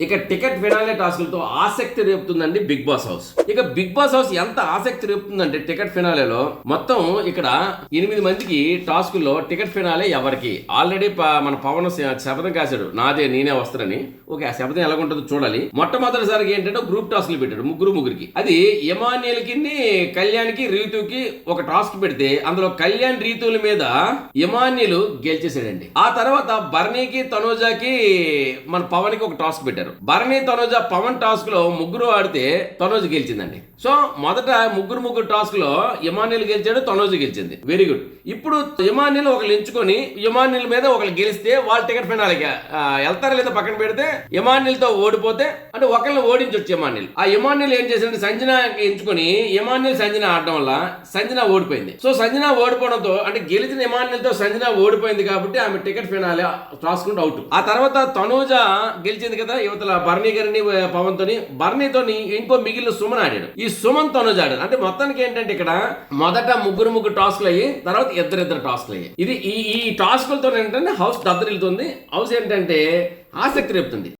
ఇక ticket finale టాస్క్లతో ఆసక్తి రేపుతుందండి బిగ్ బాస్ హౌస్. ఇక బిగ్ బాస్ హౌస్ ఎంత ఆసక్తి రేపుతుందంటే టికెట్ ఫినాలేలో మొత్తం ఇక్కడ ఎనిమిది మందికి టాస్కుల్లో టికెట్ ఫినాలే ఎవరికి. ఆల్రెడీ మన పవన్ శ- శపథం కాశాడు. నాదే నేనే వస్తానని. ఓకే ఆ శపథం ఎలాగుంటుందో చూడాలి. మొట్టమొదటిసారికి ఏంటంటే గ్రూప్ టాస్క్లు పెట్టాడు ముగ్గురు ముగ్గురికి. అది యమానియల్ కింది కళ్యాణ్కి రీతుకి ఒక టాస్క్ పెడితే అందులో కళ్యాణ్ రీతుల మీద యమాన్యులు గెలిచేసాడండి ఆ తర్వాత బర్నీకి తనోజాకి మన పవన్కి ఒక టాస్క్ పెట్టారు భరణి తనోజా పవన్ టాస్క్లో ముగ్గురు ఆడితే తనోజ్ గెలిచిందండి. సో మొదట ముగ్గురు ముగ్గురు టాస్క్లో యమాన్యులు గెలిచాడు తనోజ్ గెలిచింది. వెరీ గుడ్ ఇప్పుడు యమాన్యులు ఒకరు ఎంచుకొని యమాన్యుల మీద ఒకరు గెలిస్తే వాళ్ళు టికెట్ ఫినాలికి వెళ్తారా లేదా పక్కన పెడితే యమాన్యులతో ఓడిపోతే అంటే ఒకళ్ళని ఓడించొచ్చు యమాన్యులు ఆ యమాన్యులు ఏం చేశారంటే సంజన ఎంచుకొని యమాన్యుల్ సంజన ఆడడం వల్ల సంజన ఓడిపోయింది. సో సంజన ఓడిపోవడంతో అంటే గెలిచిన యమాన్యులతో సంజన ఓడిపోయింది కాబట్టి ఆమె టికెట్ ఫినాలి రాసుకుంటూ అవుట్. ఆ తర్వాత తనూజ గెలిచింది కదా యువతల బర్నీ గారిని పవన్ తోని బర్నీతోని ఇంకో మిగిలిన సుమన్ ఆడాడు. ఈ సుమన్ తనూజ ఆడాడు అంటే మొత్తానికి ఏంటంటే ఇక్కడ మొదట ముగ్గురు ముగ్గురు టాస్క్లు అయ్యి తర్వాత ఇద్దరిద్దరు టాస్క్లు అయ్యి. ఇది ఈ ఈ టాస్క్లతో ఏంటంటే హౌస్ దద్దరిల్లుతుంది. హౌస్ ఏంటంటే ఆసక్తి రేపుతుంది.